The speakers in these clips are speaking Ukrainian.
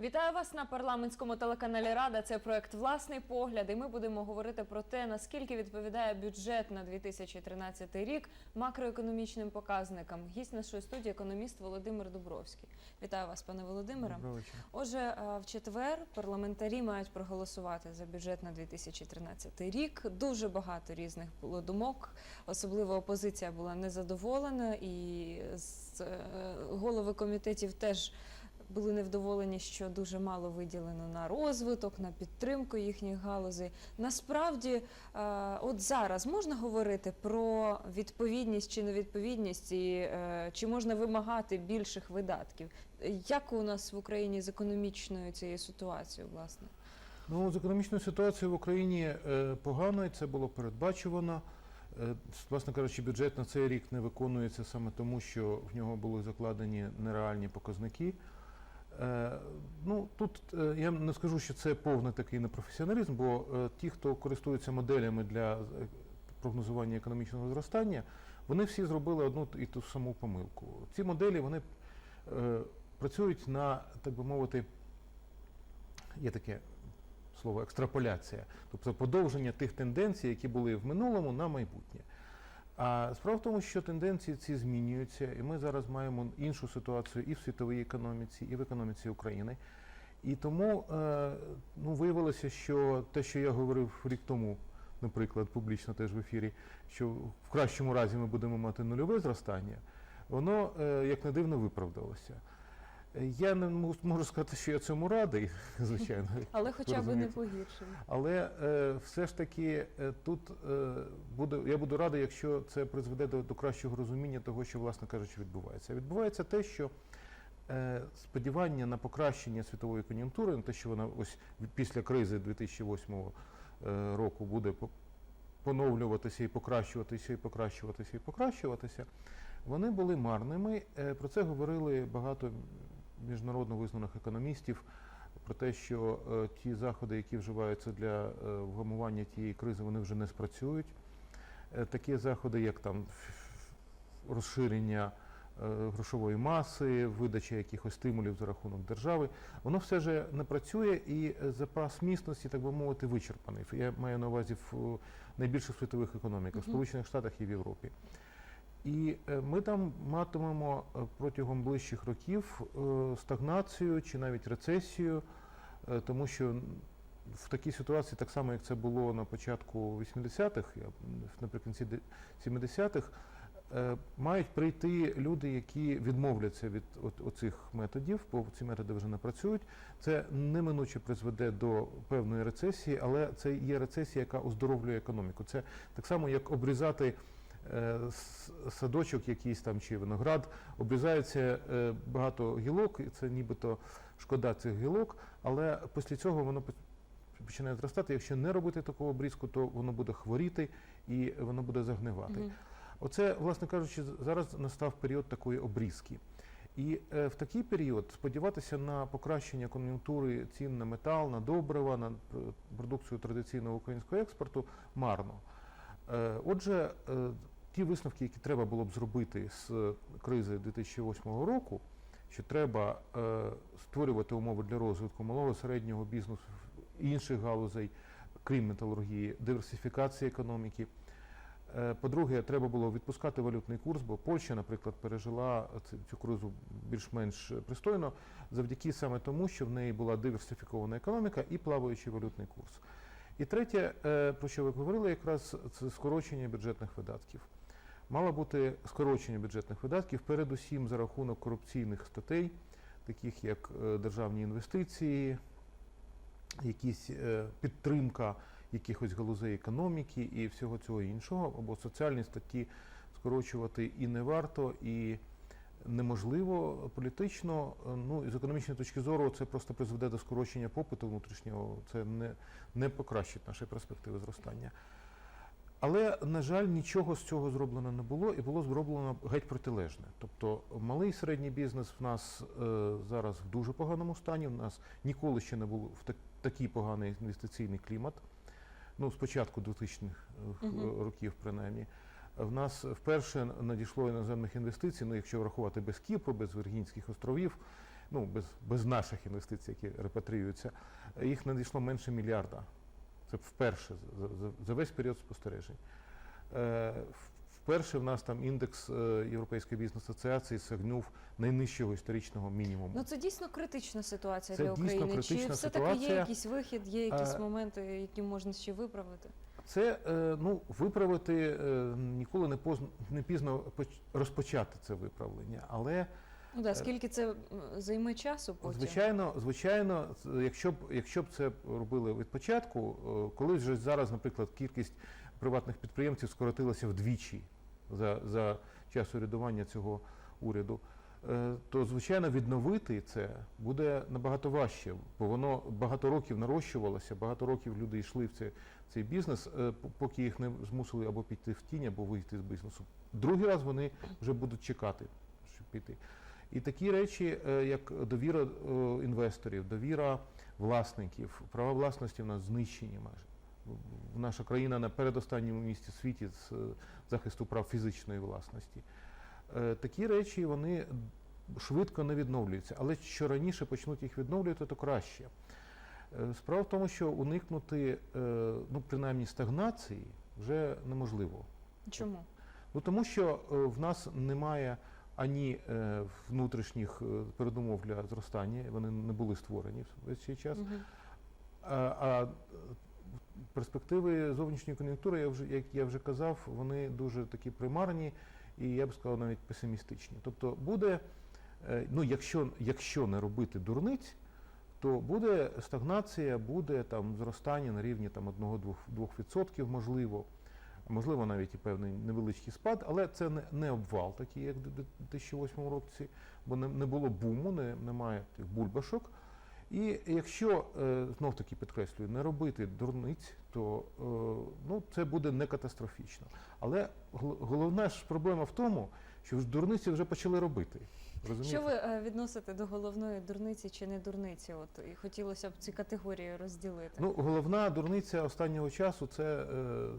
Вітаю вас на парламентському телеканалі Рада. Це проект Власний погляд. І ми будемо говорити про те, наскільки відповідає бюджет на 2013 рік макроекономічним показникам. Гість нашої студії економіст Володимир Дубровський. Вітаю вас, пане Володимире. Отже, е, в четвер парламентарі мають проголосувати за бюджет на 2013 рік. Дуже багато різних було думок. Особливо опозиція була незадоволена, і з е, голови комітетів теж були невдоволені, що дуже мало виділено на розвиток, на підтримку їхніх галузей. Насправді, е, от зараз можна говорити про відповідність чи невідповідність, і е, чи можна вимагати більших видатків? Як у нас в Україні з економічною цією ситуацією, власне? Ну, з економічною ситуацією в Україні е, погано, і це було передбачувано. Власне кажучи, бюджет на цей рік не виконується саме тому, що в нього були закладені нереальні показники. Е, Ну, тут е, я не скажу, що це повний такий непрофесіоналізм, бо е, ті, хто користуються моделями для прогнозування економічного зростання, вони всі зробили одну і ту саму помилку. Ці моделі вони працюють на, так би мовити, є таке слово екстраполяція, тобто подовження тих тенденцій, які були в минулому на майбутнє. А справа в тому, що тенденції ці змінюються, і ми зараз маємо іншу ситуацію і в світовій економіці, і в економіці України. І тому е, ну, виявилося, що те, що я говорив рік тому, наприклад, публічно теж в ефірі, що в кращому разі ми будемо мати нульове зростання, воно, е, як не дивно, виправдалося. Я не мо- можу сказати, що я цьому радий, звичайно. Але хоча б не погіршили. Але е, все ж таки е, тут е, буде, я буду радий, якщо це призведе до, до кращого розуміння того, що, власне кажучи, відбувається. Відбувається те, що е, сподівання на покращення світової кон'юнктури, на те, що вона ось після кризи 2008 е, року буде по- поновлюватися і покращуватися, і покращуватися, і покращуватися, вони були марними. Е, Про це говорили багато міжнародно визнаних економістів про те, що е, ті заходи, які вживаються для е, вгамування тієї кризи, вони вже не спрацюють. Е, такі заходи, як там розширення грошової маси, видача якихось стимулів за рахунок держави, воно все ж не працює і запас міцності, так би мовити, вичерпаний. Я маю на увазі в найбільших світових економіках, в Сполучених Штатах і в Європі. І е, ми там матимемо е, протягом ближчих років е, стагнацію чи навіть рецесію, тому що в такій ситуації, так само як це було на початку 80-х, наприкінці де- 70-х, е, мають прийти люди, які відмовляться від оцих методів, бо ці методи вже не працюють. Це неминуче призведе до певної рецесії, але це є рецесія, яка оздоровлює економіку. Це так само, як обрізати садочок якийсь там чи виноград, обрізається е, багато гілок, і це нібито шкода цих гілок, але після цього воно починає зростати. Якщо не робити такого обрізку, то воно буде хворіти і воно буде загнивати. Мгм. Оце, власне кажучи, зараз настав період такої обрізки. І е, в такий період сподіватися на покращення кон'юнктури цін на метал, на добрива, на продукцію традиційного українського експорту марно. Е, Отже, е, ті висновки, які треба було б зробити з кризи 2008 року, що треба е, створювати умови для розвитку малого середнього бізнесу інших галузей, крім металургії, диверсифікації економіки. Е, По-друге, треба було відпускати валютний курс, бо Польща, наприклад, пережила цю- цю кризу більш-менш пристойно завдяки саме тому, що в неї була диверсифікована економіка і плаваючий валютний курс. І третє, е, про що ви говорили, якраз це скорочення бюджетних видатків. Мало бути скорочення бюджетних видатків, передусім за рахунок корупційних статей, таких як е, державні інвестиції, якісь е, підтримка якихось галузей економіки і всього цього іншого, або соціальні статті скорочувати і не варто, і неможливо політично. Е, Ну і з економічної точки зору це просто призведе до скорочення попиту внутрішнього. Це не, не покращить наші перспективи зростання. Але, на жаль, нічого з цього зроблено не було, і було зроблено геть протилежне. Тобто малий і середній бізнес в нас е, зараз в дуже поганому стані. У нас ніколи ще не було в так, такий поганий інвестиційний клімат. Ну, з початку 2000-х е, Мгм. років, принаймні. В нас вперше надійшло іноземних інвестицій, ну якщо врахувати без Кіпру, без Віргінських островів, ну без, без наших інвестицій, які репатріюються, їх надійшло менше мільярда. Це вперше за, за, за весь період спостережень. Е, Вперше в нас там індекс е, Європейської бізнес-асоціації сягнув найнижчого історичного мінімуму. Ну це дійсно критична ситуація Це для дійсно України. Чи все таки є якийсь вихід, є якісь Е, моменти, які можна ще виправити? Це е, ну виправити е, ніколи не поздно не пізно поч- розпочати це виправлення, але Ну да, скільки це займе часу потім? звичайно, звичайно, якщо б якщо б це робили від початку, е, коли вже зараз, наприклад, кількість приватних підприємців скоротилася вдвічі за, за час урядування цього уряду. Е, То звичайно відновити це буде набагато важче, бо воно багато років нарощувалося, багато років люди йшли в цей, цей бізнес, е, поки їх не змусили або піти в тінь, або вийти з бізнесу. Другий раз вони вже будуть чекати, щоб піти. І такі речі, е, як довіра інвесторів, довіра власників, права власності в нас знищені майже. Наша країна на передостанньому місці в світі з захисту прав фізичної власності. Е, Такі речі вони швидко не відновлюються, але що раніше почнуть їх відновлювати, то краще. Е, Справа в тому, що уникнути, е, ну принаймні стагнації вже неможливо. Чому? Ну тому що в нас немає ані внутрішніх передумов для зростання, вони не були створені весь цей час. Мгм. А, а перспективи зовнішньої кон'юнктури, я вже як я вже казав, вони дуже такі примарні і я б сказав навіть песимістичні. Тобто буде, е, ну якщо, якщо не робити дурниць, то буде стагнація, буде там зростання на рівні там 1-2% можливо. Можливо, навіть і певний невеличкий спад, але це не, не обвал, такий, як в 2008 році, бо не, не було буму, не, немає тих бульбашок. І якщо е, знов таки підкреслюю, не робити дурниць, то е, ну, це буде не катастрофічно. Але гол- головна ж проблема в тому, що ж дурниці вже почали робити. Розумієте? Що ви е, відносите до головної дурниці чи не дурниці? От і хотілося б ці категорії розділити. Ну, головна дурниця останнього часу це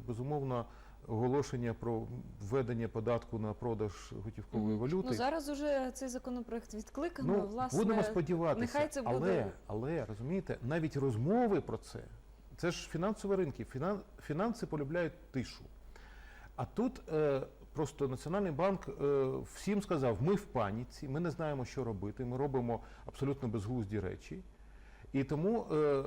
безумовно оголошення про введення податку на продаж готівкової Мгм. валюти. Ну зараз уже цей законопроект відкликано. Ну, власне, будемо сподіватися, нехай це але, але розумієте, навіть розмови про це, це ж фінансові ринки. Фінан, фінанси полюбляють тишу. А тут е, просто Національний банк е, всім сказав: ми в паніці, ми не знаємо, що робити, ми робимо абсолютно безглузді речі. І тому е,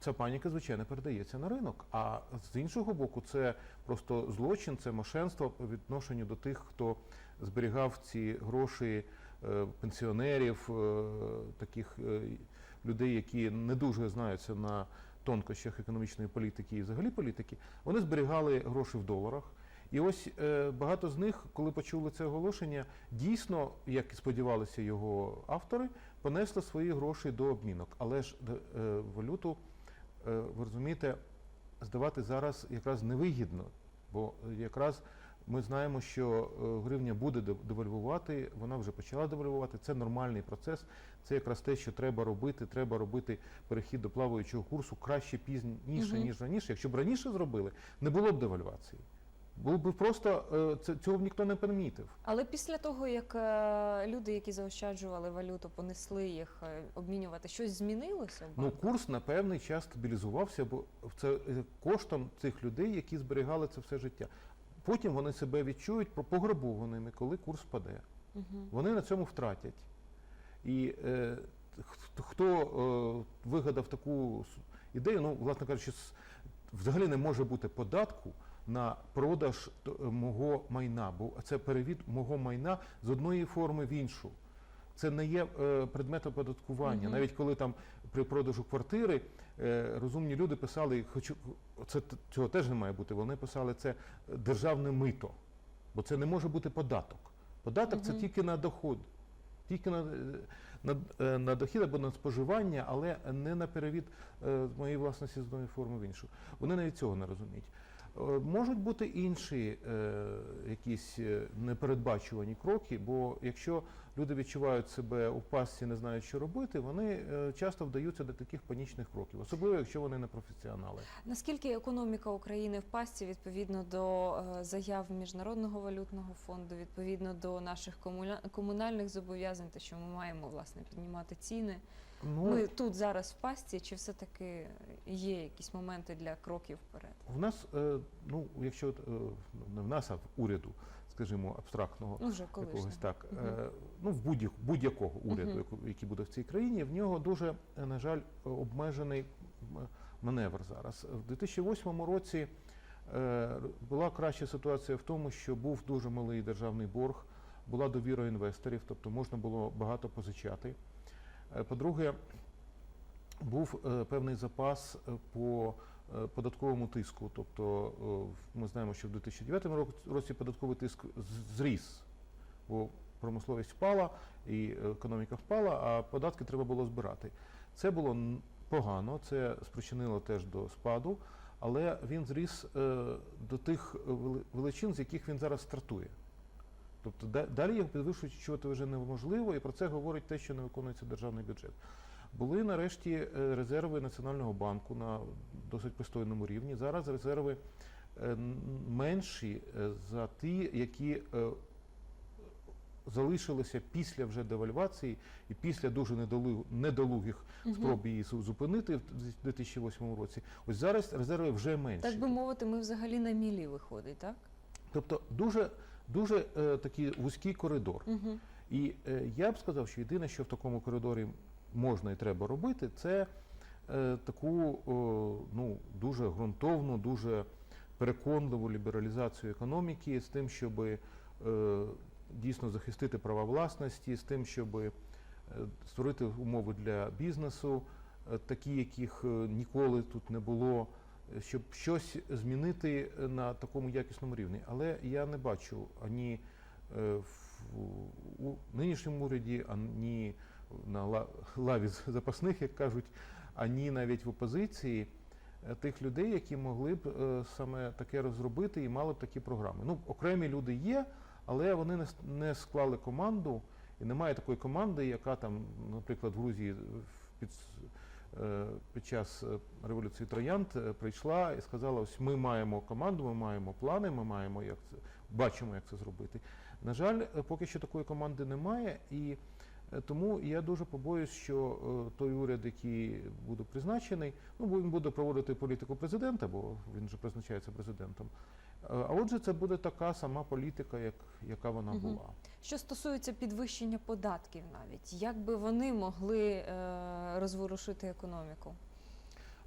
ця паніка, звичайно, передається на ринок. А з іншого боку, це просто злочин, це мошенство по відношенню до тих, хто зберігав ці гроші е, пенсіонерів, е, таких е, людей, які не дуже знаються на тонкощах економічної політики і взагалі політики. Вони зберігали гроші в доларах. І ось е, багато з них, коли почули це оголошення, дійсно, як і сподівалися його автори, понесли свої гроші до обмінок. Але ж е, валюту, е, ви розумієте, здавати зараз якраз невигідно, бо якраз ми знаємо, що гривня буде дев- девальвувати, вона вже почала девальвувати. Це нормальний процес. Це якраз те, що треба робити. Треба робити перехід до плаваючого курсу краще пізніше, ніж раніше. Якщо б раніше зробили, не було б девальвації. Було б просто е, цього б ніхто не помітив. Але після того, як е, люди, які заощаджували валюту, понесли їх е, обмінювати, щось змінилося? Ну, курс на певний час стабілізувався, бо це коштом цих людей, які зберігали це все життя. Потім вони себе відчують пограбованими, коли курс впаде. Мгм. Вони на цьому втратять. І е, хто, хто е, вигадав таку ідею, ну, власне кажучи, взагалі не може бути податку на продаж мого майна, бо це перевід мого майна з одної форми в іншу. Це не є е, предмет оподаткування. Мгм. Навіть коли там при продажу квартири е, розумні люди писали, хочу це цього теж не має бути. Вони писали це державне мито, бо це не може бути податок. Податок це тільки на доход, тільки на, е, на, е, на дохід або на споживання, але не на перевід е, з моєї власності з одної форми в іншу. Вони навіть цього не розуміють. Е, Можуть бути інші е, якісь е, непередбачувані кроки, бо якщо люди відчувають себе у пастці, не знають, що робити, вони е, часто вдаються до таких панічних кроків, особливо якщо вони не професіонали. Наскільки економіка України в пастці відповідно до е, заяв Міжнародного валютного фонду, відповідно до наших комунальних зобов'язань, те, що ми маємо власне піднімати ціни? Ну, Ми тут зараз в пастці, чи все-таки є якісь моменти для кроків вперед? в нас, е, ну якщо не в нас, а в уряду, скажімо, абстрактного. Ну, якогось так, Мгм. е, ну в будь будь-якого уряду, яку- який буде в цій країні, в нього дуже, е, на жаль, обмежений маневр зараз. В 2008 році е, була краща ситуація в тому, що був дуже малий державний борг, була довіра інвесторів, тобто можна було багато позичати. Е, По-друге, був е, певний запас е, по податковому тиску. Тобто е, ми знаємо, що в 2009 ро- році податковий тиск зріс, бо промисловість впала і економіка впала, а податки треба було збирати. Це було погано, це спричинило теж до спаду, але він зріс е, до тих величин, з яких він зараз стартує. Тобто далі його підвищувати вже неможливо, і про це говорить те, що не виконується державний бюджет. Були нарешті е, резерви Національного банку на досить пристойному рівні. Зараз резерви е, менші е, за ті, які залишилися після вже девальвації і після дуже недолугих спроб її зупинити в 2008 році. Ось зараз резерви вже менші. Так би мовити, ми взагалі на мілі виходить, так? Тобто дуже, дуже такий вузький коридор. Угу. І я б сказав, що єдине, що в такому коридорі можна і треба робити, це е, таку ну, дуже ґрунтовну, дуже переконливу лібералізацію економіки з тим, щоб е, дійсно захистити права власності, з тим, щоб е, створити умови для бізнесу, такі, яких ніколи тут не було, щоб щось змінити на такому якісному рівні. Але я не бачу ані в нинішньому уряді, ані на ла- лаві запасних, як кажуть, ані навіть в опозиції е, тих людей, які могли б е, саме таке розробити і мали б такі програми. Ну, окремі люди є, але вони не, склали команду, і немає такої команди, яка там, наприклад, в Грузії під, е, під час е, революції Троянд прийшла і сказала: ось ми маємо команду, ми маємо плани, ми маємо як це бачимо, як це зробити. На жаль, поки що такої команди немає, і тому я дуже побоююсь, що е, той уряд, який буде призначений, ну бо він буде проводити політику президента, бо він же призначається президентом. Е, А отже, це буде така сама політика, як, яка вона була. Що стосується підвищення податків, навіть як би вони могли е, розворушити економіку?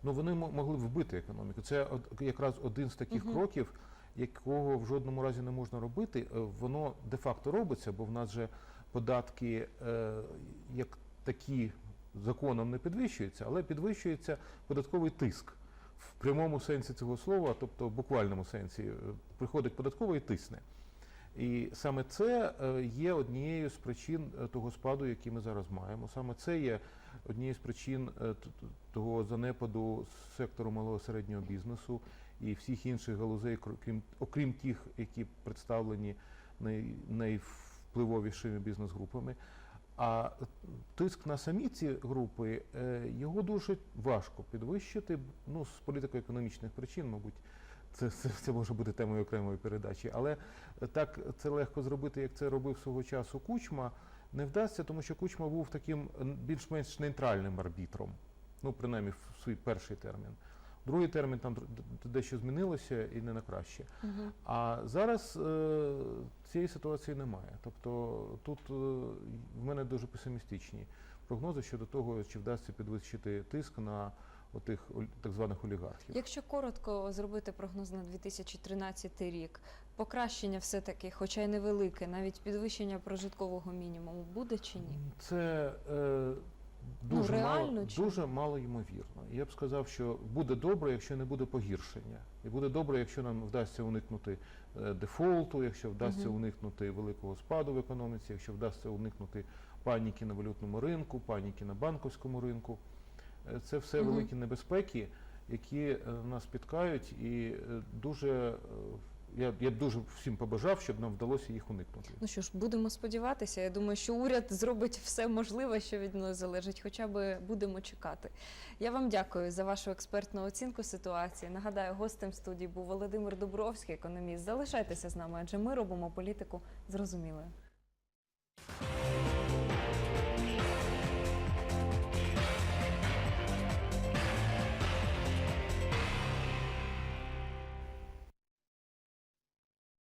Ну вони мо- могли б вбити економіку. Це якраз один з таких Мгм. кроків, якого в жодному разі не можна робити. Е, Воно де-факто робиться, бо в нас же податки е, як такі законом не підвищуються, але підвищується податковий тиск в прямому сенсі цього слова, тобто в буквальному сенсі. Е, Приходить податковий і тисне. І саме це е, є однією з причин того спаду, який ми зараз маємо. Саме це є однією з причин того занепаду сектору малого і середнього бізнесу і всіх інших галузей, кр- окрім тих, які представлені най, найвпливовішими бізнес-групами. А тиск на самі ці групи е, його дуже важко підвищити. Ну, з політико-економічних причин, мабуть, це, це, це може бути темою окремої передачі. Але так це легко зробити, як це робив свого часу Кучма, не вдасться, тому що Кучма був таким більш-менш нейтральним арбітром. Ну, принаймні, в свій перший термін. Другий термін там дещо змінилося і не на краще. Угу. А зараз е, цієї ситуації немає. Тобто тут е, в мене дуже песимістичні прогнози щодо того, чи вдасться підвищити тиск на отих так званих олігархів. Якщо коротко зробити прогноз на 2013 рік, покращення все-таки, хоча й невелике, навіть підвищення прожиткового мінімуму буде чи ні? Це е, Ну, дуже, реально мало, чи- дуже мало ймовірно. Я б сказав, що буде добре, якщо не буде погіршення. І буде добре, якщо нам вдасться уникнути е, дефолту, якщо вдасться Мгм. уникнути великого спаду в економіці, якщо вдасться уникнути паніки на валютному ринку, паніки на банківському ринку. Е, Це все Мгм. великі небезпеки. які е, нас спіткають, і дуже я, я дуже всім побажав, щоб нам вдалося їх уникнути. Ну що ж, будемо сподіватися. Я думаю, що уряд зробить все можливе, що від нас залежить, хоча б будемо чекати. Я вам дякую за вашу експертну оцінку ситуації. Нагадаю, гостем студії був Володимир Дубровський, економіст. Залишайтеся з нами, адже ми робимо політику зрозумілою.